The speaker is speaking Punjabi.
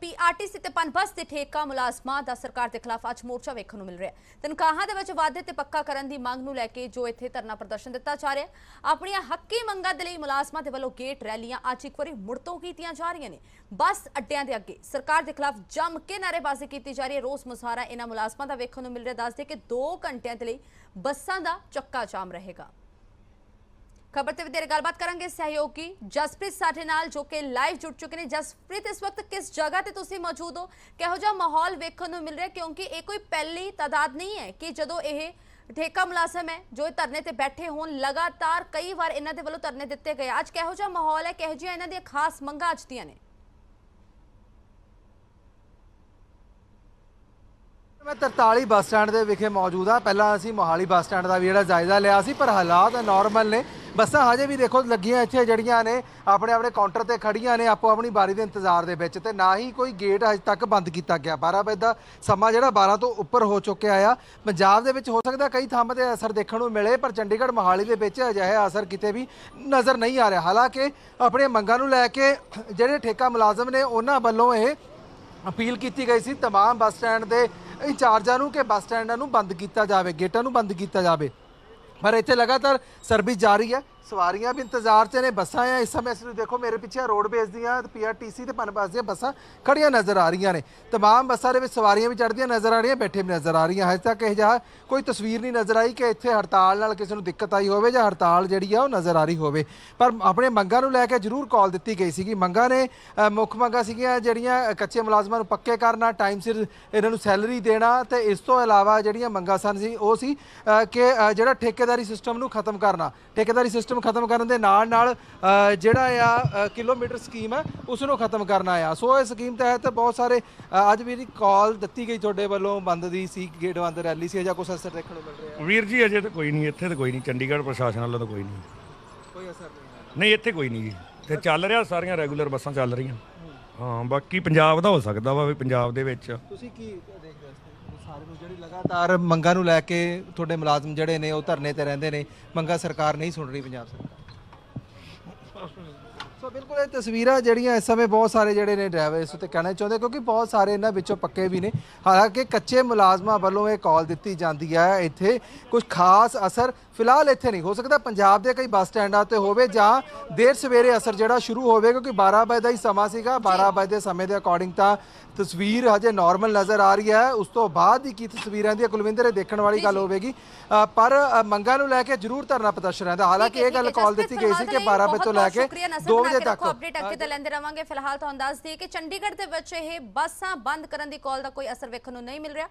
ਪੀਆਰਟੀਸੀ ਤੇ ਪਨਬਸ ਦੇ ਠੇਕਾ ਮੁਲਾਜ਼ਮਾਂ ਦਾ ਸਰਕਾਰ ਦੇ ਖਿਲਾਫ ਅੱਜ ਮੋਰਚਾ ਵੇਖਣ ਨੂੰ ਮਿਲ ਰਿਹਾ ਹੈ। ਤਨਖਾਹਾਂ ਦੇ ਵਿੱਚ ਵਾਧੇ ਤੇ ਪੱਕਾ ਕਰਨ ਦੀ ਮੰਗ ਨੂੰ ਲੈ ਕੇ ਜੋ ਇੱਥੇ ਧਰਨਾ ਪ੍ਰਦਰਸ਼ਨ ਦਿੱਤਾ ਜਾ ਰਿਹਾ ਆਪਣੀਆਂ ਹੱਕੀ ਮੰਗਾਂ ਦੇ ਲਈ ਮੁਲਾਜ਼ਮਾਂ ਦੇ ਵੱਲੋਂ ਗੇਟ ਰੈਲੀਆਂ ਅੱਜ ਇੱਕ ਵਾਰੀ ਮੁੜ ਤੋਂ ਕੀਤੀਆਂ ਜਾ ਰਹੀਆਂ ਨੇ। ਬੱਸ ਅੱਡਿਆਂ ਦੇ ਅੱਗੇ ਸਰਕਾਰ ਦੇ ਖਿਲਾਫ ਜੰਮ ਕੇ ਨਾਅਰੇਬਾਜ਼ੀ ਕੀਤੀ ਜਾ ਰਹੀ ਹੈ। ਰੋਸ ਮੁਜ਼ਾਹਰਾ ਇਹਨਾਂ ਮੁਲਾਜ਼ਮਾਂ ਦਾ ਵੇਖਣ ਨੂੰ ਮਿਲ ਰਿਹਾ ਦੱਸਦੇ ਕਿ 2 ਘੰਟਿਆਂ ਦੇ ਲਈ ਬੱਸਾਂ ਦਾ ਚੱਕਾ ਜਾਮ ਰਹੇਗਾ। ਖਬਰ ਤੇ ਵਧੇਰੇ ਗੱਲਬਾਤ ਕਰਾਂਗੇ ਸਹਿਯੋਗੀ ਜਸਪ੍ਰੀਤ ਸਾਡੇ ਨਾਲ ਜੋ ਕਿ ਲਾਈਵ ਜੁੜ ਚੁੱਕੇ ਨੇ। ਜਸਪ੍ਰੀਤ, ਇਸ ਵਕਤ ਕਿਸ ਜਗ੍ਹਾ ਤੇ ਤੁਸੀਂ ਮੌਜੂਦ ਹੋ? ਕਿਹੋ ਜਿਹਾ ਮਾਹੌਲ ਵੇਖਣ ਨੂੰ ਮਿਲ ਰਿਹਾ? ਕਿਉਂਕਿ ਇਹ ਕੋਈ ਪਹਿਲੀ ਤਾਦਾਦ ਨਹੀਂ ਹੈ ਕਿ ਜਦੋਂ ਇਹ ਠੇਕਾ ਮੁਲਾਜ਼ਮ ਹੈ, ਜੋ ਇਹ ਧਰਨੇ ਤੇ ਬੈਠੇ ਹੋਣ, ਲਗਾਤਾਰ ਕਈ ਵਾਰ ਇਹਨਾਂ ਦੇ ਵੱਲੋਂ ਧਰਨੇ ਦਿੱਤੇ ਗਏ ਅੱਜ ਕਿਹੋ ਜਿਹਾ ਮਾਹੌਲ ਹੈ? ਕਿਹੋ ਜਿਹੀਆਂ ਇਹਨਾਂ ਦੀਆਂ ਖਾਸ ਮੰਗਾਂ ਅੱਜ ਦੀਆਂ ਨੇ? ਮੈਂ 43 ਬੱਸ ਸਟੈਂਡ ਦੇ ਵਿਖੇ ਮੌਜੂਦ ਆ। ਪਹਿਲਾਂ ਅਸੀਂ ਮੋਹਾਲੀ ਬੱਸ ਸਟੈਂਡ ਦਾ ਵੀ ਜਿਹੜਾ ਜਾਇਜ਼ਾ ਲਿਆ ਸੀ, ਪਰ ਹਾਲਾਤ ਨਾਰਮਲ ਨੇ। ਬੱਸਾਂ ਹਜੇ ਵੀ ਦੇਖੋ ਲੱਗੀਆਂ ਇੱਥੇ ਜਿਹੜੀਆਂ ਨੇ ਆਪਣੇ ਆਪਣੇ ਕਾਊਂਟਰ ਤੇ ਖੜੀਆਂ ਨੇ ਆਪੋ ਆਪਣੀ ਬਾਰੀ ਦੇ ਇੰਤਜ਼ਾਰ ਦੇ ਵਿੱਚ ਤੇ ਨਾ ਹੀ ਕੋਈ ਗੇਟ ਹਜੇ ਤੱਕ ਬੰਦ ਕੀਤਾ ਗਿਆ 12 ਵਜੇ ਦਾ ਸਮਾਂ ਜਿਹੜਾ 12 ਤੋਂ ਉੱਪਰ ਹੋ ਚੁੱਕਿਆ ਆ ਪੰਜਾਬ ਦੇ ਵਿੱਚ ਹੋ ਸਕਦਾ ਕਈ ਥਾਵਾਂ ਤੇ ਅਸਰ ਦੇਖਣ ਨੂੰ ਮਿਲੇ ਪਰ ਚੰਡੀਗੜ੍ਹ ਮੋਹਾਲੀ ਦੇ ਵਿੱਚ ਅਜਿਹਾ ਅਸਰ ਕਿਤੇ ਵੀ ਨਜ਼ਰ ਨਹੀਂ ਆ ਰਿਹਾ ਹਾਲਾਂਕਿ ਆਪਣੀਆਂ ਮੰਗਾਂ ਨੂੰ ਲੈ ਕੇ ਜਿਹੜੇ ਠੇਕਾ ਮੁਲਾਜ਼ਮ ਨੇ ਉਹਨਾਂ ਵੱਲੋਂ ਇਹ ਅਪੀਲ ਕੀਤੀ ਗਈ ਸੀ तमाम ਬੱਸ ਸਟੈਂਡ ਦੇ ਇੰਚਾਰਜਾਂ ਨੂੰ ਕਿ ਬੱਸ ਸਟੈਂਡਾਂ ਨੂੰ ਬੰਦ ਕੀਤਾ ਜਾਵੇ ਗੇਟਾਂ ਨੂੰ ਬੰਦ ਕੀਤਾ ਜਾਵੇ ਪਰ ਇੱਥੇ ਲਗਾਤਾਰ ਸਰਵਿਸ ਜਾਰੀ ਹੈ। ਸਵਾਰੀਆਂ ਵੀ ਇੰਤਜ਼ਾਰ 'ਚ ਨੇ ਬੱਸਾਂ ਆ ਇਸ ਸਮੇਂ ਤੁਸੀਂ ਦੇਖੋ ਮੇਰੇ ਪਿੱਛੇ ਰੋਡ ਬੇਸ ਦੀਆਂ ਪੀਆਰਟੀਸੀ ਤੇ ਪਨਬਸ ਦੀਆਂ ਬੱਸਾਂ ਖੜੀਆਂ ਨਜ਼ਰ ਆ ਰਹੀਆਂ ਨੇ तमाम ਬੱਸਾਂ ਦੇ ਵਿੱਚ ਸਵਾਰੀਆਂ ਵੀ ਚੜ੍ਹਦੀਆਂ ਨਜ਼ਰ ਆ ਰਹੀਆਂ ਬੈਠੇ ਵੀ ਨਜ਼ਰ ਆ ਰਹੀਆਂ ਹਜੇ ਤੱਕ ਇਹ ਜਿਹਾ ਕੋਈ ਤਸਵੀਰ ਨਹੀਂ ਨਜ਼ਰ ਆਈ ਕਿ ਇੱਥੇ ਹੜਤਾਲ ਨਾਲ ਕਿਸੇ ਨੂੰ ਦਿੱਕਤ ਆਈ ਹੋਵੇ ਜਾਂ ਹੜਤਾਲ ਜਿਹੜੀ ਆ ਉਹ ਨਜ਼ਰ ਆ ਰਹੀ ਹੋਵੇ ਪਰ ਆਪਣੇ ਮੰਗਾਂ ਨੂੰ ਲੈ ਕੇ ਜ਼ਰੂਰ ਕਾਲ ਦਿੱਤੀ ਗਈ ਸੀਗੀ ਮੰਗਾਂ ਨੇ ਅ, ਮੁੱਖ ਮੰਗਾਂ ਸੀਗੀਆਂ ਜਿਹੜੀਆਂ ਅ, ਕੱਚੇ ਮੁਲਾਜ਼ਮਾਂ ਨੂੰ ਪੱਕੇ ਕਰਨਾ ਟਾਈਮ ਸਿਰ ਇਹਨਾਂ ਨੂੰ ਸੈਲਰੀ ਦੇਣਾ ਤੇ ਇਸ ਤੋਂ ਇਲਾਵਾ ਜਿਹੜੀਆਂ ਮੰਗਾਂ ਸਨ ਸੀ ਉਹ ਸੀ ਅ, ਕਿ ਅ, ਜਿਹੜਾ ਠੇਕੇਦਾਰੀ ਸਿਸਟਮ ਨੂੰ ਖਤਮ ਕਰਨਾ ਠੇਕੇਦਾਰੀ ਸਿਸਟਮ ਖਤਮ ਕਰਨ ਦੇ ਨਾਲ ਨਾਲ ਜਿਹੜਾ ਆ ਕਿਲੋਮੀਟਰ ਸਕੀਮ ਹੈ ਉਸ ਨੂੰ ਖਤਮ ਕਰਨਾ ਆ ਸੋ ਇਹ ਸਕੀਮ ਤਹਿਤ ਬਹੁਤ ਸਾਰੇ ਅੱਜ ਵੀ ਕਾਲ ਦਿੱਤੀ ਗਈ ਤੁਹਾਡੇ ਵੱਲੋਂ ਬੰਦ ਦੀ ਸੀ ਗੇਟ ਬੰਦ ਰੈਲੀ ਸੀ ਜਾਂ ਕੁਛ ਅਸਰ ਦੇਖਣ ਨੂੰ ਮਿਲ ਰਿਹਾ ਵੀਰ ਜੀ ਅਜੇ ਤਾਂ ਕੋਈ ਨਹੀਂ ਇੱਥੇ ਤਾਂ ਕੋਈ ਨਹੀਂ ਚੰਡੀਗੜ੍ਹ ਪ੍ਰਸ਼ਾਸਨ ਵੱਲੋਂ ਤਾਂ ਕੋਈ ਨਹੀਂ। ਕੋਈ ਅਸਰ ਨਹੀਂ ਨਹੀਂ ਇੱਥੇ ਕੋਈ ਨਹੀਂ ਜੀ। ਤੇ ਚੱਲ ਰਿਹਾ ਸਾਰੀਆਂ ਰੈਗੂਲਰ ਬੱਸਾਂ ਚੱਲ ਰਹੀਆਂ। ਹਾਂ, ਬਾਕੀ ਪੰਜਾਬ ਦਾ ਹੋ ਸਕਦਾ ਵਾ ਵੀ ਪੰਜਾਬ ਦੇ ਵਿੱਚ। ਤੁਸੀਂ ਕੀ ਦੇਖਦੇ ਹੋ ਸਾਰੇ ਨੂੰ ਜਿਹੜੀ ਲਗਾਤਾਰ ਮੰਗਾਂ ਨੂੰ ਲੈ ਕੇ ਤੁਹਾਡੇ ਮੁਲਾਜ਼ਮ ਜਿਹੜੇ ਨੇ, ਉਹ ਧਰਨੇ ਤੇ ਰਹਿੰਦੇ ਨੇ, ਮੰਗਾਂ ਸਰਕਾਰ ਨਹੀਂ ਸੁਣ ਰਹੀ ਪੰਜਾਬ ਸਰਕਾਰ। ਸੋ ਬਿਲਕੁਲ ਇਹ ਤਸਵੀਰਾਂ ਜਿਹੜੀਆਂ ਇਸ ਸਮੇਂ ਬਹੁਤ ਸਾਰੇ ਜਿਹੜੇ ਨੇ ਡਰਾਈਵਰ ਇਸ ਉੱਤੇ ਕਹਿਣਾ ਚਾਹੁੰਦੇ ਕਿਉਂਕਿ ਬਹੁਤ ਸਾਰੇ ਇਹਨਾਂ ਵਿੱਚੋਂ ਪੱਕੇ ਵੀ ਨੇ। ਹਾਲਾਂਕਿ ਕੱਚੇ ਮੁਲਾਜ਼ਮਾਂ ਵੱਲੋਂ ਇਹ ਕਾਲ ਦਿੱਤੀ ਜਾਂਦੀ ਹੈ ਇੱਥੇ ਕੁਝ ਖਾਸ ਅਸਰ ਫਿਲਹਾਲ ਇੱਥੇ ਨਹੀਂ ਹੋ ਸਕਦਾ ਪੰਜਾਬ ਦੇ ਕਈ ਬੱਸ ਸਟੈਂਡਾਂ ਤੇ ਹੋਵੇ ਜਾਂ ਦੇਰ ਸਵੇਰੇ ਅਸਰ ਜਿਹੜਾ ਸ਼ੁਰੂ ਹੋਵੇ ਕਿਉਂਕਿ 12 ਵਜੇ ਦਾ ਹੀ ਸਮਾਂ ਸੀਗਾ। 12 ਵਜੇ ਦੇ ਸਮੇਂ ਦੇ ਅਕੋਰਡਿੰਗ ਤਾਂ ਤਸਵੀਰ ਹਜੇ ਨਾਰਮਲ ਨਜ਼ਰ ਆ ਰਹੀ ਹੈ। ਉਸ ਤੋਂ ਬਾਅਦ ਦੀ ਕੀ ਤਸਵੀਰਾਂ ਦੀ ਕੁਲਵਿੰਦਰ ਇਹ ਦੇਖਣ ਵਾਲੀ ਗੱਲ ਹੋਵੇਗੀ। ਪਰ ਮੰਗਾਂ ਨੂੰ ਲੈ ਕੇ ਜ਼ਰੂਰ ਧਰਨਾ ਪ੍ਰਦਰਸ਼ਨ ਰਹਿੰਦਾ। ਹਾਲਾਂਕਿ ਇਹ ਗੱਲ ਕਾਲ ਦਿੱਤੀ ਗਈ ਸੀ ਕਿ 12 ਵਜੇ ਤੋਂ ਲੈ ਕੇ 2 ਵਜੇ ਤੱਕ। ਅਪਡੇਟ ਅੱਗੇ ਤੇ ਲੈਂਦੇ ਰਵਾਂਗੇ। ਫਿਲਹਾਲ ਤੁਹਾਨੂੰ ਦੱਸ ਦਈਏ ਕਿ ਚੰਡੀਗੜ੍ਹ ਦੇ ਵਿੱਚ ਇਹ ਬੱਸਾਂ ਬੰਦ ਕਰਨ ਦੀ ਕਾਲ ਦਾ ਕੋਈ ਅਸਰ ਵੇਖਣ ਨੂੰ ਨਹੀਂ ਮਿਲ ਰਿਹਾ।